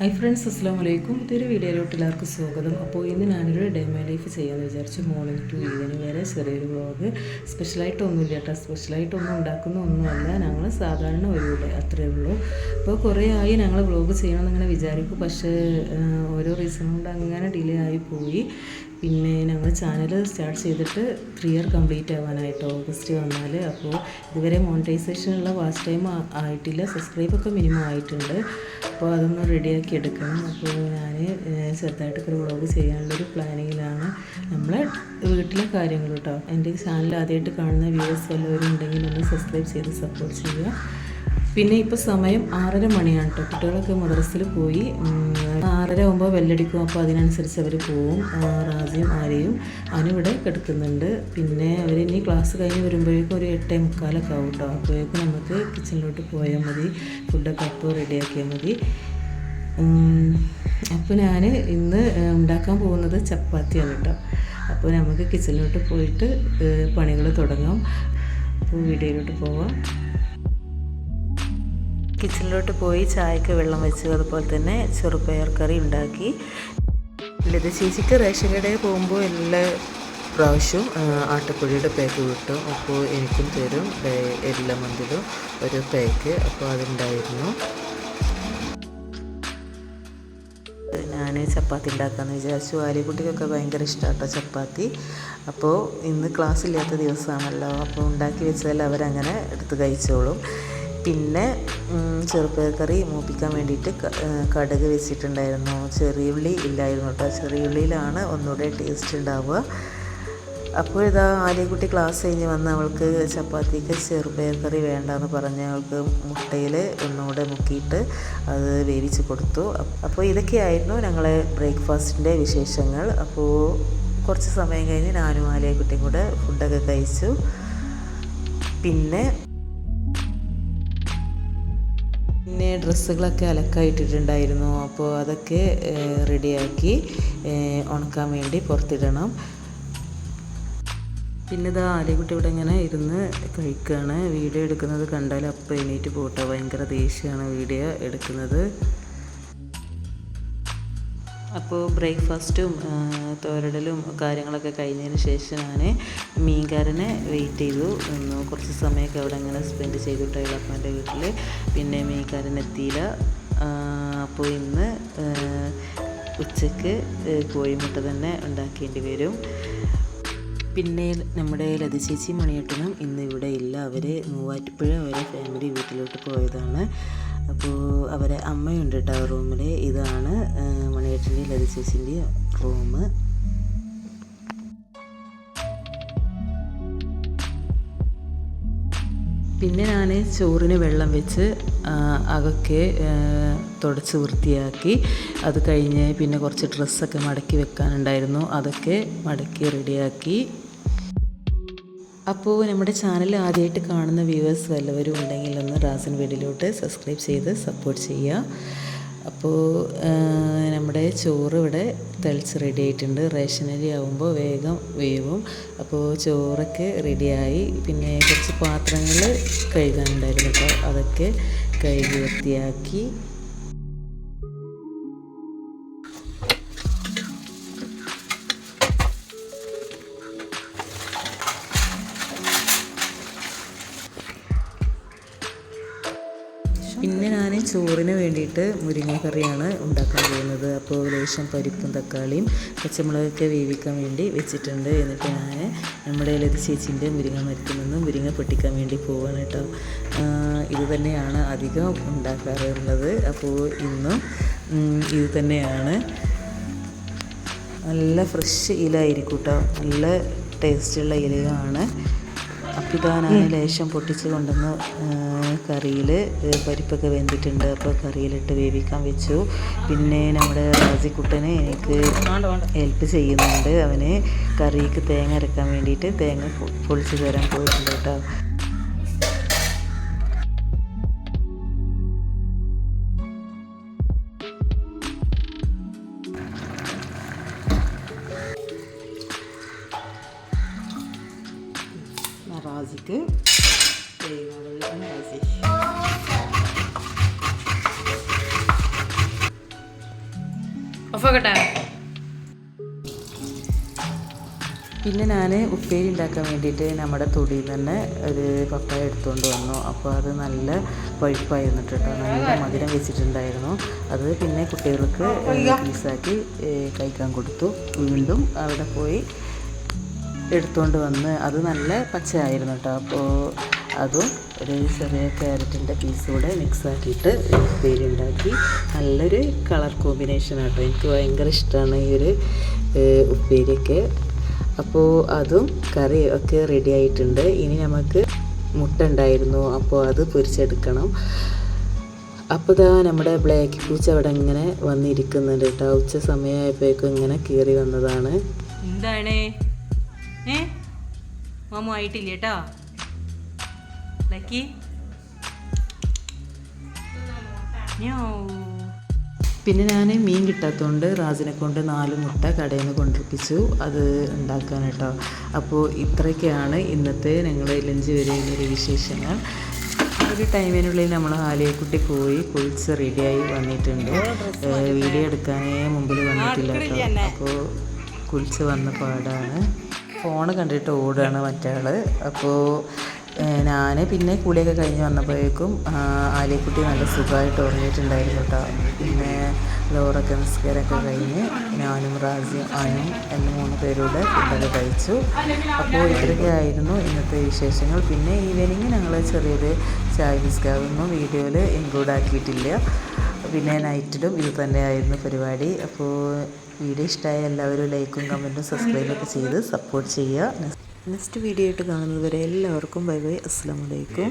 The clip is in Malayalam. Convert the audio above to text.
ഹൈ ഫ്രണ്ട്സ് അസ്സാം വലൈക്കും പുതിയൊരു വീഡിയോയിലോട്ട് എല്ലാവർക്കും സ്വാഗതം. അപ്പോൾ ഇന്ന് ഞാനൊരു ഡേ മൈ ലൈഫ് ചെയ്യാമെന്ന് വിചാരിച്ചു. മോർണിംഗ് ടു ഈവനിങ് വരെ ചെറിയൊരു വ്ളോഗ് സ്പെഷ്യലായിട്ടൊന്നുമില്ല കേട്ടോ. സ്പെഷ്യലായിട്ടൊന്നും ഉണ്ടാക്കുന്ന ഒന്നുമല്ല. ഞങ്ങൾ സാധാരണ ഒരു അത്രയേ ഉള്ളൂ. അപ്പോൾ കുറേ ആയി ഞങ്ങൾ വ്ളോഗ് ചെയ്യണമെന്ന് അങ്ങനെ വിചാരിക്കും. പക്ഷേ ഓരോ റീസൺ കൊണ്ട് അങ്ങനെ ഡിലേ ആയി പോയി. പിന്നെ ഞങ്ങൾ ചാനൽ സ്റ്റാർട്ട് ചെയ്തിട്ട് ത്രീ ഇയർ കംപ്ലീറ്റ് ആവാനായിട്ട് ഓഗസ്റ്റ് വന്നാൽ അപ്പോൾ ഇതുവരെ മോണിറ്റൈസേഷനുള്ള വാച്ച് ടൈം ആയിട്ടില്ല. സബ്സ്ക്രൈബൊക്കെ മിനിമം ആയിട്ടുണ്ട്. അപ്പോൾ അതൊന്ന് റെഡിയാക്കി എടുക്കണം. അപ്പോൾ ഞാൻ ചെറുതായിട്ടൊക്കെ ഒരു വ്ളോഗ് ചെയ്യാനുള്ളൊരു പ്ലാനിങ്ങിലാണ് നമ്മളെ വീട്ടിലെ കാര്യങ്ങൾ കേട്ടോ എന്റെ ചാനൽ ആദ്യമായിട്ട് കാണുന്ന വ്യൂവേഴ്സ് വല്ലവരും ഉണ്ടെങ്കിൽ ഒന്ന് സബ്സ്ക്രൈബ് ചെയ്ത് സപ്പോർട്ട് ചെയ്യുക. പിന്നെ ഇപ്പോൾ സമയം ആറര മണിയാണ് കേട്ടോ കുട്ടികളൊക്കെ മദ്രസിൽ പോയി. ആറര ആകുമ്പോൾ വെല്ലടിക്കും. അപ്പോൾ അതിനനുസരിച്ച് അവർ പോവും. റാജയും ആരെയും ഇവിടെ കിടക്കുന്നുണ്ട്. പിന്നെ അവർ ഇനി ക്ലാസ് കഴിഞ്ഞ് വരുമ്പോഴേക്കും ഒരു എട്ടേ മുക്കാലൊക്കെ ആവും കേട്ടോ അപ്പോഴേക്കും നമുക്ക് കിച്ചണിലോട്ട് പോയാൽ മതി. ഫുഡൊക്കെ അപ്പോൾ റെഡിയാക്കിയാൽ മതി. അപ്പോൾ ഞാൻ ഇന്ന് ഉണ്ടാക്കാൻ പോകുന്നത് ചപ്പാത്തിയാണ് കേട്ടോ അപ്പോൾ നമുക്ക് കിച്ചണിലോട്ട് പോയിട്ട് പണികൾ തുടങ്ങാം. അപ്പോൾ വീഡിയോയിലോട്ട് പോവാം. കിച്ചണിലോട്ട് പോയി ചായക്ക് വെള്ളം വെച്ചു. അതുപോലെ തന്നെ ചെറുപയർ കറി ഉണ്ടാക്കി. ലത ചേച്ചിക്ക് റേഷൻ കടയിൽ പോകുമ്പോൾ എല്ലാ പ്രാവശ്യവും ആട്ടപ്പൊടിയുടെ പാക്ക് കിട്ടും അപ്പോൾ എനിക്കും തരും. എല്ലാ മന്തിലും ഒരു പാക്ക് അപ്പോൾ അതുണ്ടായിരുന്നു. ഞാൻ ചപ്പാത്തി ഉണ്ടാക്കാമെന്ന് വിചാരിച്ചു. ആലിക്കുട്ടിക്കൊക്കെ ഭയങ്കര ഇഷ്ടമാട്ടോ ചപ്പാത്തി. അപ്പോൾ ഇന്ന് ക്ലാസ് ഇല്ലാത്ത ദിവസമാണല്ലോ. അപ്പോൾ ഉണ്ടാക്കി വെച്ചാൽ അവരങ്ങനെ എടുത്ത് കഴിച്ചോളും. പിന്നെ ചെറുപയർ കറി മൂപ്പിക്കാൻ വേണ്ടിയിട്ട് കടുക് വെച്ചിട്ടുണ്ടായിരുന്നു. ചെറിയുള്ളി ഇല്ലായിരുന്നു കേട്ടോ. ചെറിയുള്ളിയിലാണ് ഒന്നുകൂടെ ടേസ്റ്റ് ഉണ്ടാവുക. അപ്പോൾ ഇതാ ആലിക്കുട്ടി ക്ലാസ് കഴിഞ്ഞ് വന്ന് അവൾക്ക് ചപ്പാത്തിക്ക് ചെറുപയർ കറി വേണ്ടെന്ന് പറഞ്ഞ് അവൾക്ക് മുട്ടയിൽ ഒന്നുകൂടെ മുക്കിയിട്ട് അത് വേവിച്ച് കൊടുത്തു. അപ്പോൾ ഇതൊക്കെയായിരുന്നു ഞങ്ങളെ ബ്രേക്ക്ഫാസ്റ്റിന്റെ വിശേഷങ്ങൾ. അപ്പോൾ കുറച്ച് സമയം കഴിഞ്ഞ് ഞാനും ആലിയക്കുട്ടിയും കൂടെ ഫുഡൊക്കെ കഴിച്ചു. പിന്നെ പിന്നെ ഡ്രസ്സുകളൊക്കെ അലക്കായിട്ടിട്ടുണ്ടായിരുന്നു. അപ്പോൾ അതൊക്കെ റെഡിയാക്കി ഉണക്കാൻ വേണ്ടി പുറത്തിടണം. പിന്നെ ഇതാ ആലിക്കുട്ടി ഇവിടെ ഇങ്ങനെ ഇരുന്ന് കഴിക്കുകയാണ് വീഡിയോ എടുക്കുന്നത് കണ്ടാൽ അപ്പോൾ എണീറ്റ് പോട്ടെ. ഭയങ്കര ദേഷ്യമാണ് വീഡിയോ എടുക്കുന്നത്. അപ്പോൾ ബ്രേക്ക്ഫാസ്റ്റും തോരടലും കാര്യങ്ങളൊക്കെ കഴിഞ്ഞതിന് ശേഷം ഞാൻ മീൻകാരനെ വെയിറ്റ് ചെയ്തു. കുറച്ച് സമയമൊക്കെ അവിടെ അങ്ങനെ സ്പെൻഡ് ചെയ്തിട്ട് ഇളപ്പന്റെ വീട്ടിൽ പിന്നെ മീൻകാരൻ എത്തിയില്ല. അപ്പോൾ ഇന്ന് ഉച്ചയ്ക്ക് കോഴിമുട്ട തന്നെ ഉണ്ടാക്കേണ്ടി വരും. പിന്നെ നമ്മുടെ ലത ചേച്ചി മണിയേട്ടനും ഇന്ന് ഇവിടെ ഇല്ല. അവർ മൂവാറ്റുപുഴ അവരെ ഫാമിലി വീട്ടിലോട്ട് പോയതാണ്. അപ്പോൾ അവരെ അമ്മയുണ്ട് കേട്ടോ റൂമിൽ ഇതാണ് ആ, മണിയേട്ടന്റെ ലത ചേച്ചിന്റെ റൂം പിന്നെ ഞാൻ ചോറിന് വെള്ളം വെച്ച് അതൊക്കെ തുടച്ച് വൃത്തിയാക്കി. അത് കഴിഞ്ഞ് പിന്നെ കുറച്ച് ഡ്രസ്സൊക്കെ മടക്കി വെക്കാനുണ്ടായിരുന്നു. അതൊക്കെ മടക്കി റെഡിയാക്കി. അപ്പോൾ നമ്മുടെ ചാനൽ ആദ്യമായിട്ട് കാണുന്ന വ്യൂവേഴ്സ് വല്ലവരും ഉണ്ടെങ്കിൽ ഒന്ന് റാസൻ വീഡിയോയിലോട്ട് സബ്സ്ക്രൈബ് ചെയ്ത് സപ്പോർട്ട് ചെയ്യുക. അപ്പോൾ നമ്മുടെ ചോറ് ഇവിടെ തിളച്ച് റെഡി ആയിട്ടുണ്ട്. റേഷനരി ആകുമ്പോൾ വേഗം വേവും. അപ്പോൾ ചോറൊക്കെ റെഡിയായി പിന്നെ കുറച്ച് പാത്രങ്ങൾ കഴുകാനുണ്ടായിരുന്നു കേട്ടോ. അതൊക്കെ കഴുകി വൃത്തിയാക്കി പിന്നെ ഞാൻ ചോറിന് വേണ്ടിയിട്ട് മുരിങ്ങക്കറിയാണ് ഉണ്ടാക്കാൻ പോകുന്നത്. അപ്പോൾ ലേശം പരിപ്പും തക്കാളിയും പച്ചമുളകൊക്കെ വേവിക്കാൻ വേണ്ടി വെച്ചിട്ടുണ്ട്. എന്നിട്ട് ഞാൻ നമ്മുടെ ലതി ചേച്ചീന്റെ മുരിങ്ങ മരത്തിൽ നിന്നും മുരിങ്ങ പൊട്ടിക്കാൻ വേണ്ടി പോവാണ് കേട്ടോ. ഇത് തന്നെയാണ് അധികം ഉണ്ടാക്കാറുള്ളത്. അപ്പോൾ ഇന്നും ഇത് തന്നെയാണ്. നല്ല ഫ്രഷ് ഇല ആയിരിക്കും കേട്ടോ. നല്ല ടേസ്റ്റുള്ള ഇലയാണ്. അപ്പോൾ ഇതാ ഞാൻ ലേശം പൊട്ടിച്ച് കൊണ്ടുവന്ന് കറിയിൽ പരിപ്പൊക്കെ വെന്തിട്ടുണ്ട്. അപ്പോൾ കറിയിലിട്ട് വേവിക്കാൻ വെച്ചു. പിന്നെ നമ്മുടെ റാസിക്കുട്ടനെ എനിക്ക് ഹെൽപ്പ് ചെയ്യുന്നുണ്ട്. അവന് കറിക്ക് തേങ്ങ അരക്കാൻ വേണ്ടിയിട്ട് തേങ്ങ പൊളിച്ച് തരാൻ പോയിട്ടുണ്ട് കേട്ടോ. റാസിക്ക് Eyvallah റാസി ഒഫാക്കട്ടെ പിന്നെ ഞാൻ ഉപ്പേരി ഉണ്ടാക്കാൻ വേണ്ടിയിട്ട് നമ്മുടെ തൊടിയിൽ തന്നെ ഒരു പപ്പായ എടുത്തുകൊണ്ട് വന്നു. അപ്പോൾ അത് നല്ല പഴുപ്പായിരുന്നു കേട്ടോ. നല്ല മധുരം വെച്ചിട്ടുണ്ടായിരുന്നു. അത് പിന്നെ കുട്ടികൾക്ക് പീസാക്കി കഴിക്കാൻ കൊടുത്തു. വീണ്ടും അവിടെ പോയി എടുത്തുകൊണ്ട് വന്ന് അത് നല്ല പച്ചയായിരുന്നു കേട്ടോ അപ്പോൾ അതും ഒരു ചെറിയ ക്യാരറ്റിന്റെ പീസ് കൂടെ മിക്സ് ആക്കിയിട്ട് ഉപ്പേരി ഉണ്ടാക്കി. നല്ലൊരു കളർ കോമ്പിനേഷൻ ആട്ടോ. എനിക്ക് ഭയങ്കര ഇഷ്ടമാണ് ഈ ഒരു ഉപ്പേരിയൊക്കെ. അപ്പോൾ അതും കറി ഒക്കെ റെഡി ആയിട്ടുണ്ട്. ഇനി നമുക്ക് മുട്ട ഉണ്ടായിരുന്നു. അപ്പോൾ അത് പൊരിച്ചെടുക്കണം. അപ്പോൾ ഇതാ നമ്മുടെ ബ്ലാക്ക് പൂച്ച അവിടെ ഇങ്ങനെ വന്നിരിക്കുന്നുണ്ട് കേട്ടോ ഉച്ച സമയമായപ്പോഴേക്കും ഇങ്ങനെ കയറി വന്നതാണ്. എന്താണ്? ഏ? മാമു ആയിട്ടില്ല കേട്ടോ ലക്കി പിന്നെ ഞാൻ മീൻ കിട്ടാത്തതുകൊണ്ട് റാസിനെ കൊണ്ട് നാല് മുട്ട കടയിൽ നിന്ന് കൊണ്ടിരിപ്പിച്ചു അത് ഉണ്ടാക്കാൻ കേട്ടോ അപ്പോൾ ഇത്രയൊക്കെയാണ് ഇന്നത്തെ ഞങ്ങൾ ലഞ്ച് വരെയുള്ളൊരു വിശേഷങ്ങൾ. ഒരു ടൈമിനുള്ളിൽ നമ്മൾ ആലിയക്കുട്ടി പോയി കുളിച്ച് റെഡിയായി വന്നിട്ടുണ്ട്. വീഡിയോ എടുക്കാനേ മുമ്പിൽ വന്നിട്ടില്ല കേട്ടോ. അപ്പോൾ കുളിച്ച് വന്ന പാടാണ്. ഫോണ് കണ്ടിട്ട് ഓടുകയാണ് മറ്റാൾ. അപ്പോൾ ഞാൻ പിന്നെ കുളിയൊക്കെ കഴിഞ്ഞ് വന്നപ്പോഴേക്കും ആലിക്കുട്ടി നല്ല സുഖമായിട്ട് ഉറങ്ങിയിട്ടുണ്ടായിരുന്നു കേട്ടോ. പിന്നെ ലോറൊക്കെ നിസ്കാരമൊക്കെ കഴിഞ്ഞ് ഞാനും റാസിയും ആനും എന്ന മൂന്ന് പേരുടെ ഫുഡൊക്കെ കഴിച്ചു. അപ്പോൾ ഇത്രയൊക്കെയായിരുന്നു ഇന്നത്തെ വിശേഷങ്ങൾ. പിന്നെ ഈവനിങ് ഞങ്ങൾ ചെറിയൊരു ചായ ബിസ്കാവൊന്നും വീഡിയോയിൽ ഇൻക്ലൂഡ് ആക്കിയിട്ടില്ല. പിന്നെ നൈറ്റിലും ഇത് തന്നെയായിരുന്നു പരിപാടി. അപ്പോൾ വീഡിയോ ഇഷ്ടമായ എല്ലാവരും ലൈക്കും കമന്റും സബ്സ്ക്രൈബൊക്കെ ചെയ്ത് സപ്പോർട്ട് ചെയ്യുക. നെക്സ്റ്റ് വീഡിയോ ആയിട്ട് കാണുന്നത് വരെ എല്ലാവർക്കും ബൈ ബൈ. അസ്സാം വലൈക്കും